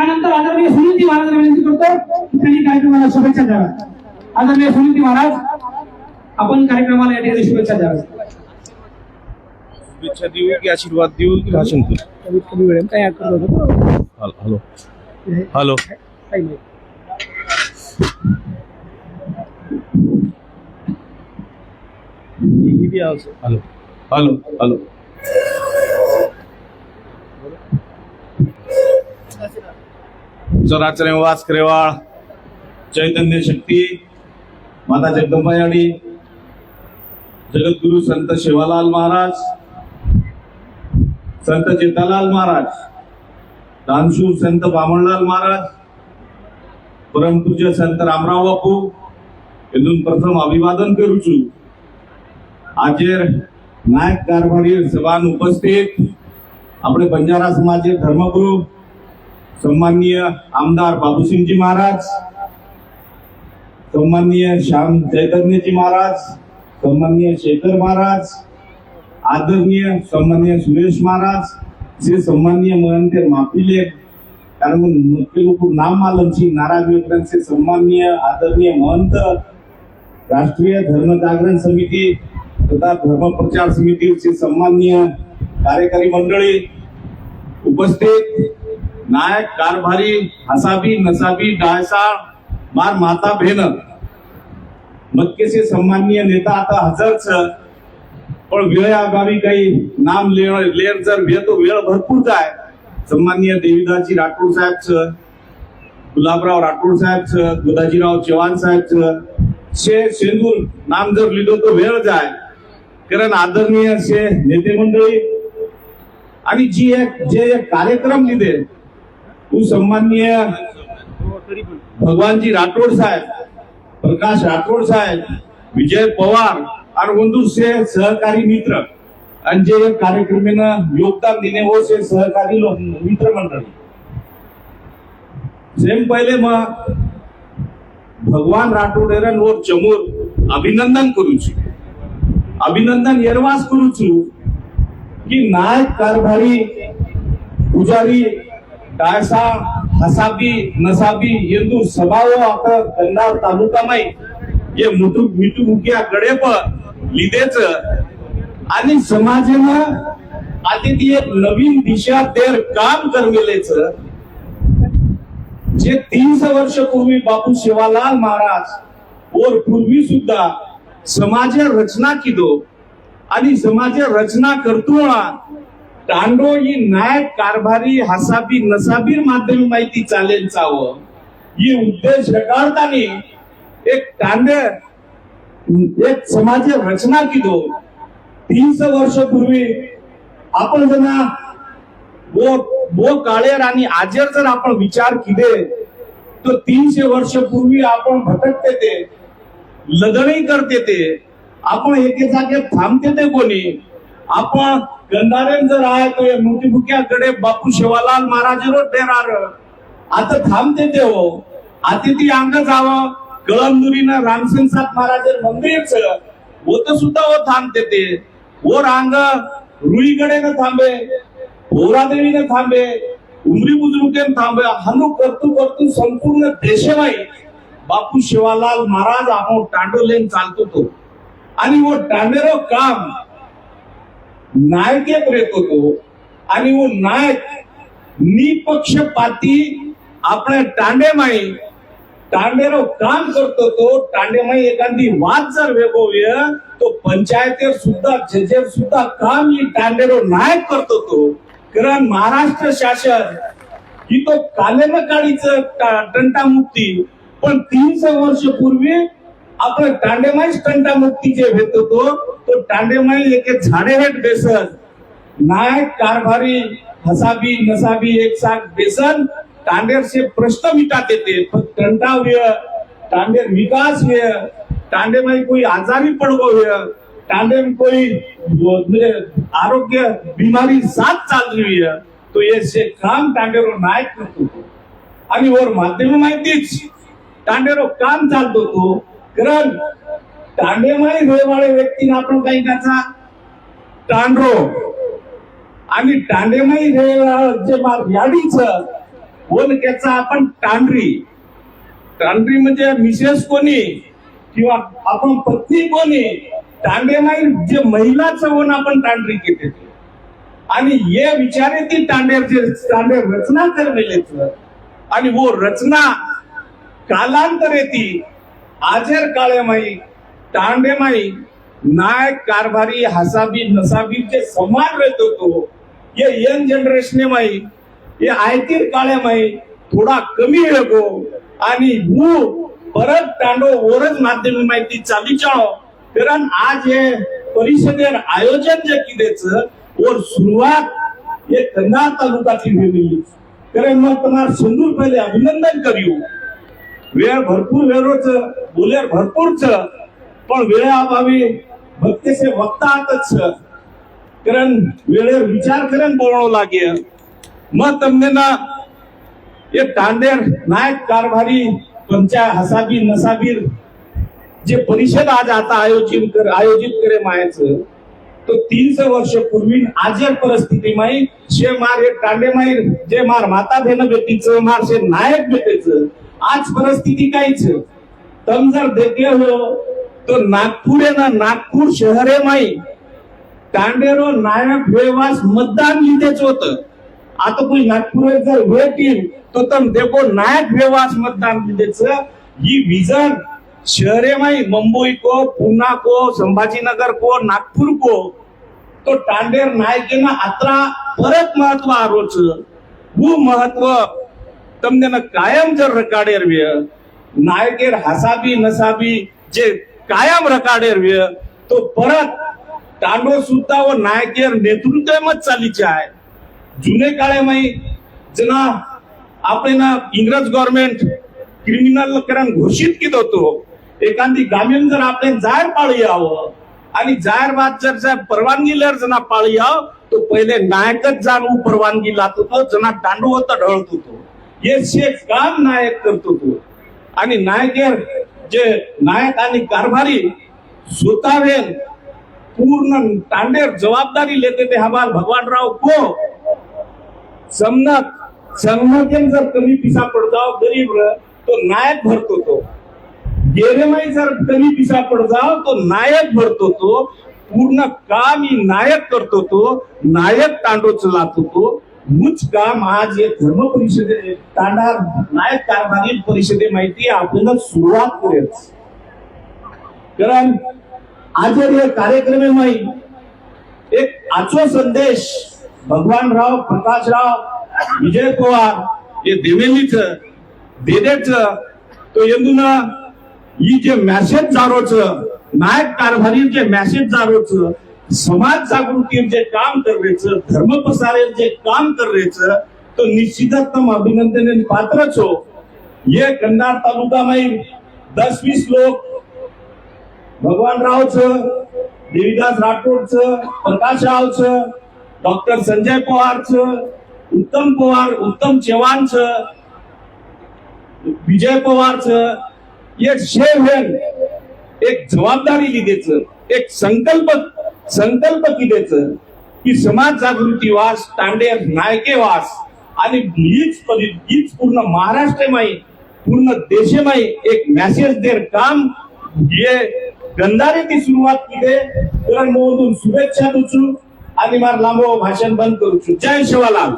यानंतर आदरणीय सुनीलजी महाराज विनंती करतो की त्यांनी कार्यक्रमाला शुभेच्छा द्याव्या. आदरणीय सुनीलजी महाराज आपण कार्यक्रमाला या ठिकाणी शुभेच्छा द्याव्या. शुभेच्छा देऊ की आशीर्वाद देऊ की भाषण करू? कमीत कमी वेळेत काय करत होतो हॅलो. हॅलो. काही नाही हॅलो. Hello hello. चराचरे वास क्रेवाळ चैतन्य शक्ती माता जगदंबायाडी जगद्गुरु संत शिवालाल महाराज संत चेतालाल महाराज दानशूर संत बामणलाल महाराज परमपूज्य संत रामराव बापू એનું પ્રથમ અભિવાદન કરું છું આજે નાયક કારભારી સભાનું ઉપસ્થિત આપણે બંજારા સમાજે ધર્મગુરુ सन्माननीय आमदार बाबूसिंगजी महाराज सन्माननीय श्याम चैतन्यजी महाराज सन्माननीय शेखर महाराज आदरणीय सन्माननीय सुरेश महाराज श्री सन्माननीय महंते मापिले कारण मुख्य नाम मालमची नाराज विक्रांतचे सन्माननीय आदरणीय महंत राष्ट्रीय धर्म जागरण समिती तथा धर्म प्रचार समितीचे सन्माननीय कार्यकारी मंडळी उपस्थित. नायक कारभारी हसाबी नसाबी डायसाळ मार माता भेन. मतकेचे सन्माननीय नेता आता हजरच. पण वेळ अभावी काही नाम लेण लेर जर वेळ तो वेळ भरपूरच आहे सन्माननीय देवीदासजी राठोड साहेबचं गुलाबराव राठोड साहेबचं दुदाजीराव चव्हाण साहेबचं शे शेंदूर नाम जर लिहिलं तो वेळ जाय. कारण आदरणीय असे नेते मंडळी आणि जी एक जे एक कार्यक्रम लिहिले હું સન્માનીય ભગવાનજી રાઠોડ સાહેબ, પ્રકાશ રાઠોડ સાહેબ, વિજય પવાર અને ಒಂದು છે સહકારી મિત્ર. અને જે કાર્યક્રમે યોગદાન દેને વો છે સહકારી મિત્ર મંડળી જેમ પહેલે માં ભગવાન રાઠોડ એરન ઓર ચમોર અભિનંદન કરું છું. અભિનંદન એરવાસ કરું છું કે નાયક કારભારી પૂજારી ડાસા હસાબી નસાબી યદુ સભાઓ આખા કંદાર તાલુકામાં એ મોટું મીઠું મૂક્યા ગળે પણ લીધે आणि समाजानं आता ती एक नवीन दिशा देर काम करविलेच जे तीनशे वर्ष पूर्वी बापू शिवालाल महाराज और पूर्वी सुद्धा समाज रचना किदो आणि समाज रचना करतो तांडो ही नायक कारभारी हसाबी नसाबीर माध्यम माहिती चालेल चाव. ही उद्देश रकाडतानी एक तांडे एक समाज रचना किदो तीनशे वर्षपूर्वी आपण जना वो वो काळेर आणि आजेर जर आपण विचार केले तर तीनशे वर्ष पूर्वी आपण भटकते ते लढणही करते ते. आपण एके जागे थांबते ते कोणी? आपण गंधारेन जर आहे तो मुठीमुख्याकडे बापू शिवालाल महाराज देणार. आता थांबते ते हो. आता ती अंग जावं. कळमदुरीनं रामसिंग सात महाराज मंदिरच होत सुद्धा हो थांबते ते. वर अंग रुईकडे न थांबे. होरादेवीने थांबे. उमरी बुजुर्गेन थांबे. हनु करतू करतू संपूर्ण देशवाई बापू शिवालाल महाराज आपण टांडोलेन चालतो तो. आणि व टांडेरो काम नायकेत येतो होतो. आणि वो नायक निपक्षपाती आपल्या टांडेमाई टांडेरो काम करतो तो टांडेमाई एखादी वाद जर वेगोव्य तो पंचायतेर सुद्धा जजेर सुद्धा काम ही टांडेरो नायक करतो तो. कारण महाराष्ट्र शासन ही तो कालेन काळीच टंटामुक्ती. पण तीनशे वर्ष पूर्वी आपण टांडेमाई टंटामुक्ती जे घेत होतो तो टांडेमाई एके झाडे हेट बेसन. नायक कारभारी हसाबी नसाबी एक साथ बेसन. टांडेर से प्रश्न मिटाते पर टंटा व्यय टांडेर विकास व्यय टांडे में कोई आजारी पड़ गयो टांडे में कोई म्हणजे आरोग्य बीमारी साथ चल रही है तो ये से काम टांडेरो नायक करतो. आणि वर माध्यम माहितीच टांडेरो काम चालतो तो. कारण टांडेमाई रेवाळे व्यक्तीने आपण काही त्याचा टांडरो आणि टांडेमाई जे मा- कोण त्याचा आपण टांडरी टांडरी म्हणजे मिसेस कोणी किंवा आपण पत्नी कोणी टांडे जे महिलाचं होऊन आपण टांडरी केले. आणि ये विचारे ती टांडेरचे तांडे रचना करलेलेच आणि वो रचना कालांतर येते आजेर काळे माई तांडे माई नायक कारभारी हसाबी नसाबीचे समान रहत होतो ये यंग जनरेशने माई ये आयतीर काळे माई थोडा कमी वेगो आणि मू परत तांडो वरच माध्यम माहिती चालीचाळो कारण आज हे परिषदेर आयोजन जे किदेच और सुरुवात ये कंधार तालुकाची वेगळी कारण मग तुम्हाला संदूर पहिले अभिनंदन करू वेळ भरपूर वेळोच बोलेर भरपूरच. पण वेळाअभावी भक्तेसे वक्तातच कारण वेळेवर विचार करून बोलणं लागे मग તમને ના એ તાંડેર નાયક कारभारी पंचा हसाबी नसाबीर जे परिषद आज आता आयोजित कर आयोजित करे मायाचं तो तीनशे वर्ष पूर्वी आजर परिस्थिती माई शे मार हे टांडे माई जे मार माता भेन बेटीचं मार शे नायक बेटेचं आज परिस्थिती काहीच तम जर देखे हो तो नागपूर आहे ना नागपूर शहर आहे माई टांडेरो नायक वेवास मतदान लिहितेच होत आता कोणी नागपूर जर वेटील तो तम देखो नायक वेवास मतदान लिहितेच ही विजन शहरे माई मुंबई को पुना को संभाजीनगर को नागपूर को तो टांडेर नायकेना आत्रा परत महत्व आरोच वो महत्व તમને ના કાયમ જર રકાડેર વ્ય નાયકેર હસાબી નસાબી જે कायम रकाडेर तो परत तांडो सुद्धा व नायकेर नेतृत्व चालीचे आहे. जुने काळे माई जना आपले ना इंग्रज गव्हर्नमेंट क्रिमिनल करण घोषित कित होतो एखादी गामीन जर आपण जाहीर पाळी यावं आणि जाहीर बाद जर परवानगी लर जना पाळी याव तो पहिले नायकच जाणू परवानगी लात होतो जना दांडू होता ढळत होतो. हे शेख काम नायक करत होतो. आणि नायकेर जे नायक आणि कारभारी स्वतःवेन पूर्ण तांडेर जबाबदारी लेते ते हमार भगवानराव को. समनात संगमतेन जर कमी पिसा पडजाव गरीब र, तो नायक भरतो तो. गेरेमाई जर कमी पिसा पडजाव तो नायक भरतो तो. पूर्ण काम ही नायक करतो तो. नायक तांडो चलातो तो. मुच काम आज हे धर्म परिषदे तांडा नायक कारभारी परिषदे माहिती आपल्याला सुरुवात करेल कारण आज हे कार्यक्रमे माहीत एक आचो संदेश भगवानराव प्रकाशराव विजय पवार हे देवेलीच देदेच तो येऊन ही जे मॅसेज जारोच नायक कारभारी जे मॅसेज जारोच समाज जागृती जे काम करण्याचं धर्म पसारेल जे काम करण्याचं तो निश्चितच तम अभिनंदन पात्रच हो ये कंधार तालुका माई दस वीस लोक भगवान रावचं देविदास राठोडचं प्रकाश रावचं डॉक्टर संजय पवारचं उत्तम पवार उत्तम चव्हाणचं विजय पवारचं एक शेवेन एक जबाबदारी लिहिदेच एक संकल्प संकल्प किदेच की समाज जागृती वास तांडे नायके वास आणि हीच हीच पूर्ण महाराष्ट्र माही पूर्ण देशमाई एक मॅसेज देर काम. हे गंधारे ती सुरुवात किती? तर मोहून शुभेच्छा तुझू आणि मार लांबो भाषण बंद करूछु जय शिवालाल.